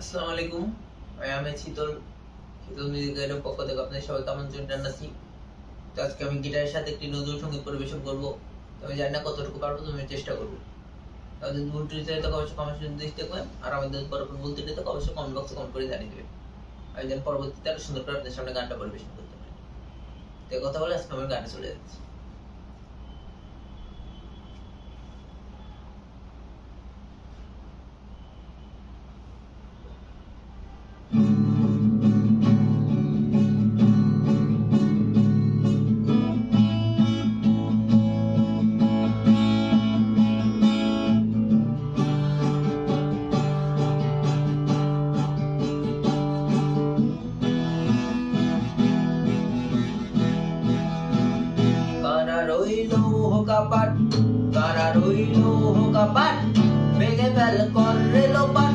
আসসালামু আলাইকুম। আমি শীতল। শীতল মিউজিকের পক্ষ থেকে আপনাদের সবাইকে আমন্ত্রণ জানাচ্ছি। তো আজকে আমি গিটারের সাথে একটি নজরুল সংগীত পরিবেশন করব। আমি জানি না কতটুকু পারব তুমি চেষ্টা করব। তাদের ভুল ত্রুটি থাকে অবশ্যই কমেন্ট দৃষ্টি করবেন আর আমাদের পরবর্তী ভুল ত্রুটি থাকে অবশ্যই কমেন্ট বক্সে কমেন্ট করে জানিয়ে দেবে আমি যেন পরবর্তীতে আরও সুন্দর করে আপনাদের সামনে গানটা পরিবেশন করতে পারি। তো কথা বলে আজকে আমার গানটা চলে যাচ্ছি। পাট তারা রইল হোকা পাট ভেঙে ফেল করলো পাট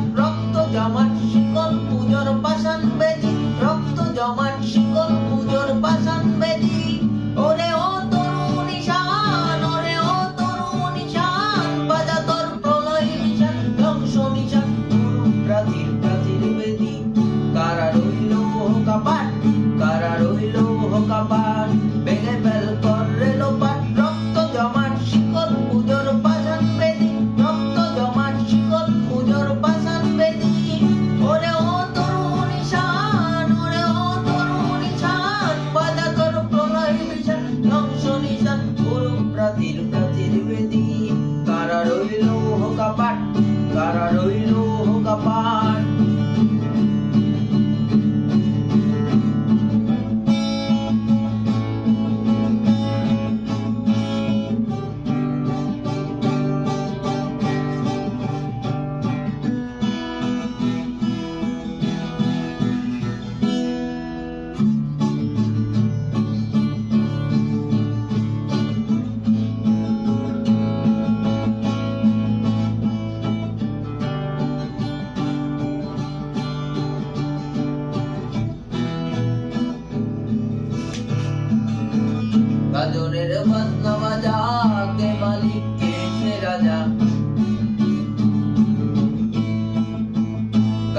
Hallelujah.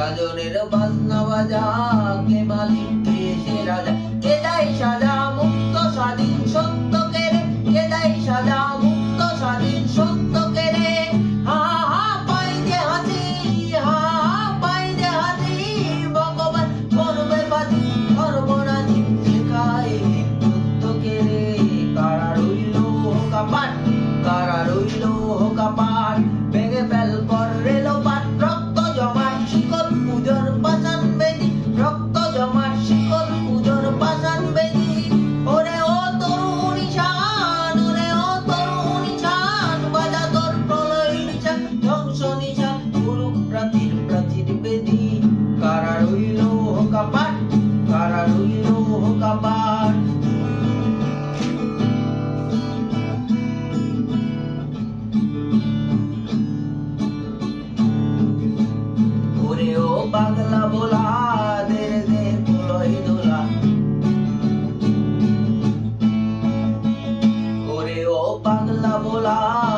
গাজনের বাজনা বাজা কে মালিক কে সে রাজা কে দেয় সাজা? love.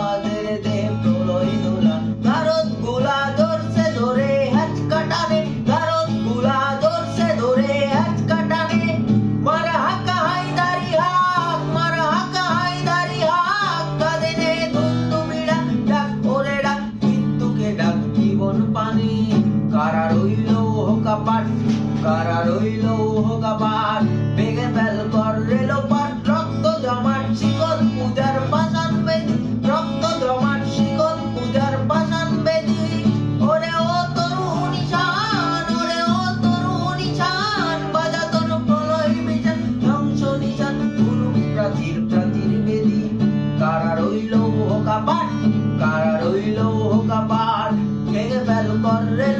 Llegué para un correo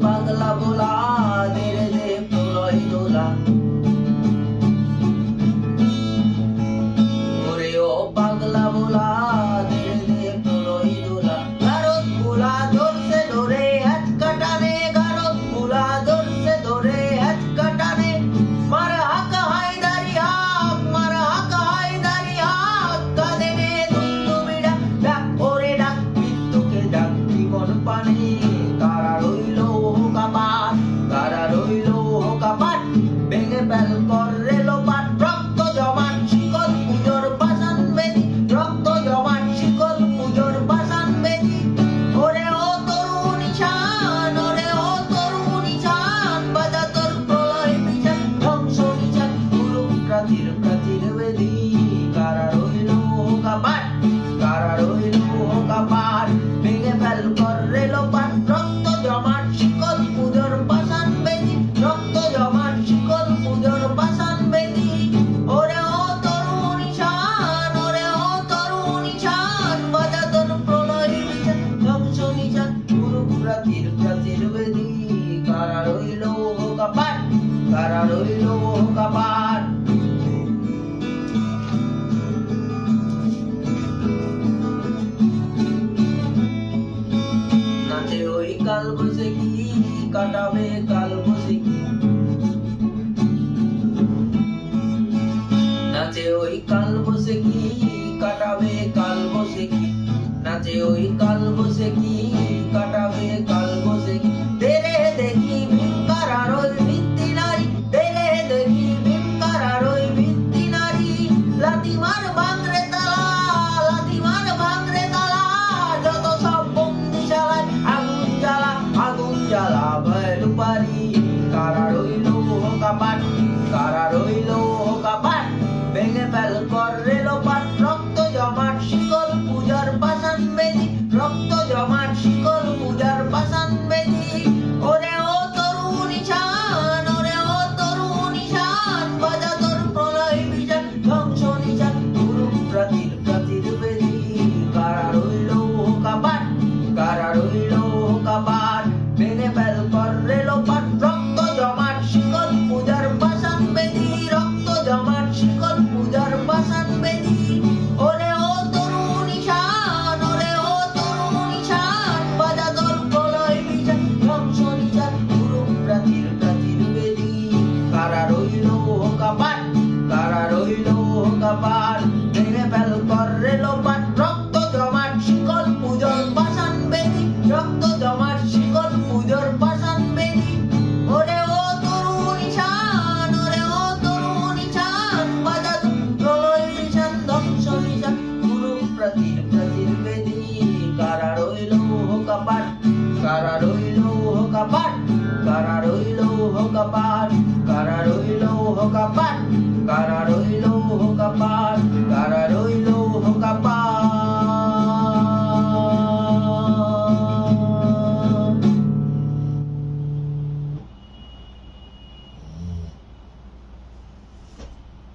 bangla bola কাটাবে কাল বসে কি? নাচে ওই কাল বসে কি? কাটাবে কাল বসে কি? নাচে ওই কাল বসে কি? much But.